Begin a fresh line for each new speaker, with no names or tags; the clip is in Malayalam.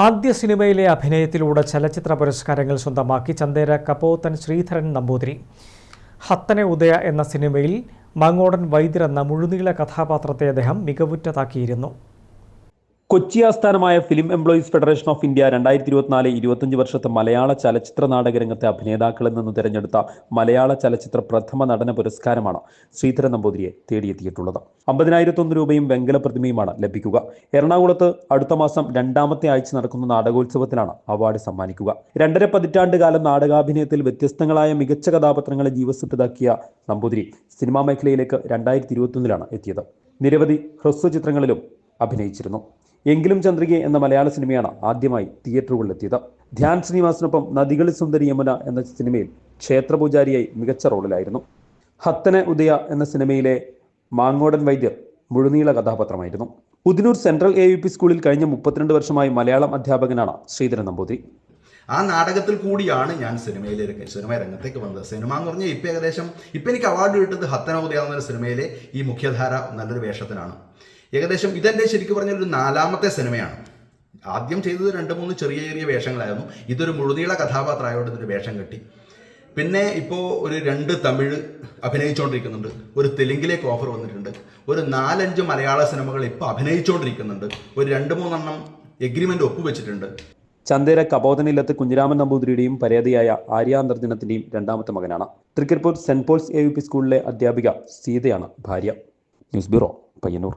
ആദ്യ സിനിമയിലെ അഭിനയത്തിലൂടെ ചലച്ചിത്ര പുരസ്കാരങ്ങൾ സ്വന്തമാക്കി ചന്ദേര കപോത്തൻ ശ്രീധരൻ നമ്പൂതിരി. ഹത്തനെ ഉദയ എന്ന സിനിമയിൽ മങ്ങോടൻ വൈദ്യർ എന്ന മുഴുനീള കഥാപാത്രത്തെ അദ്ദേഹം മികവുറ്റതാക്കിയിരുന്നു.
കൊച്ചി ആസ്ഥാനമായ film employees federation of India രണ്ടായിരത്തി ഇരുപത്തിനാല് ഇരുപത്തഞ്ച് വർഷത്തെ മലയാള ചലച്ചിത്ര നാടക രംഗത്തെ അഭിനേതാക്കളിൽ നിന്ന് തിരഞ്ഞെടുത്ത മലയാള ചലച്ചിത്ര പ്രഥമ നടന പുരസ്കാരമാണ് ശ്രീധരൻ നമ്പൂതിരിയെ തേടിയെത്തിയിട്ടുള്ളത്. അമ്പതിനായിരത്തൊന്ന് രൂപയും വെങ്കല പ്രതിമയുമാണ് ലഭിക്കുക. എറണാകുളത്ത് അടുത്ത മാസം രണ്ടാമത്തെ ആഴ്ച നടക്കുന്ന നാടകോത്സവത്തിലാണ് അവാർഡ് സമ്മാനിക്കുക. രണ്ടര പതിറ്റാണ്ട് കാലം നാടകാഭിനയത്തിൽ വ്യത്യസ്തങ്ങളായ മികച്ച കഥാപാത്രങ്ങളെ ജീവസ്വത്തതാക്കിയ നമ്പൂതിരി സിനിമാ മേഖലയിലേക്ക് രണ്ടായിരത്തി ഇരുപത്തൊന്നിലാണ് എത്തിയത്. നിരവധി ഹ്രസ്വ ചിത്രങ്ങളിലും അഭിനയിച്ചിരുന്നു. എങ്കിലും ചന്ദ്രികെ എന്ന മലയാള സിനിമയാണ് ആദ്യമായി തിയേറ്ററുകളിലെത്തിയത്. ധ്യാൻ ശ്രീനിവാസിനൊപ്പം നദികളിൽ സുന്ദരി യമുന എന്ന സിനിമയിൽ ക്ഷേത്രപൂജാരിയായി മികച്ച റോളിലായിരുന്നു. ഹത്തന ഉദയ എന്ന സിനിമയിലെ മാങ്ങോടൻ വൈദ്യർ മുഴുനീള കഥാപാത്രമായിരുന്നു. Puthinur central A U P സ്കൂളിൽ കഴിഞ്ഞ മുപ്പത്തിരണ്ട് വർഷമായി മലയാളം അധ്യാപകനാണ് ശ്രീധരൻ നമ്പൂതിരി.
ആ നാടകത്തിൽ കൂടിയാണ് ഞാൻ സിനിമയിലേക്ക് സിനിമ രംഗത്തേക്ക് വന്നത്. സിനിമ എന്ന് പറഞ്ഞാൽ ഇപ്പം ഏകദേശം ഇപ്പം എനിക്ക് അവാർഡ് കിട്ടുന്നത് ഹത്തനോദയ എന്നൊരു സിനിമയിലെ ഈ മുഖ്യധാര നല്ലൊരു വേഷത്തിനാണ്. ഏകദേശം ഇതെന്റെ ശരിക്കും പറഞ്ഞാൽ ഒരു നാലാമത്തെ സിനിമയാണ്. ആദ്യം ചെയ്തത് രണ്ട് മൂന്ന് ചെറിയ ചെറിയ വേഷങ്ങളായിരുന്നു. ഇതൊരു മുഴുനീള കഥാപാത്രമായതുകൊണ്ട് ഇതൊരു വേഷം കെട്ടി. പിന്നെ ഇപ്പോൾ ഒരു രണ്ട് തമിഴ് അഭിനയിച്ചുകൊണ്ടിരിക്കുന്നുണ്ട് ഒരു തെലുങ്കിലേക്ക് ഓഫർ വന്നിട്ടുണ്ട്. ഒരു നാലഞ്ച് മലയാള സിനിമകൾ ഇപ്പോൾ അഭിനയിച്ചുകൊണ്ടിരിക്കുന്നുണ്ട് ഒരു രണ്ട് മൂന്നെണ്ണം എഗ്രിമെന്റ് ഒപ്പുവെച്ചിട്ടുണ്ട്.
ചന്ദേര കബോധനയിലത്ത് കുഞ്ഞിരാമൻ നമ്പൂതിരിയുടെയും പരേതയായ ആര്യ അന്തർജനത്തിന്റെയും രണ്ടാമത്തെ മകനാണ്. Trikaripur Saint Paul's A U P സ്കൂളിലെ അധ്യാപിക സീതയാണ് ഭാര്യ. News bureau Payyanur.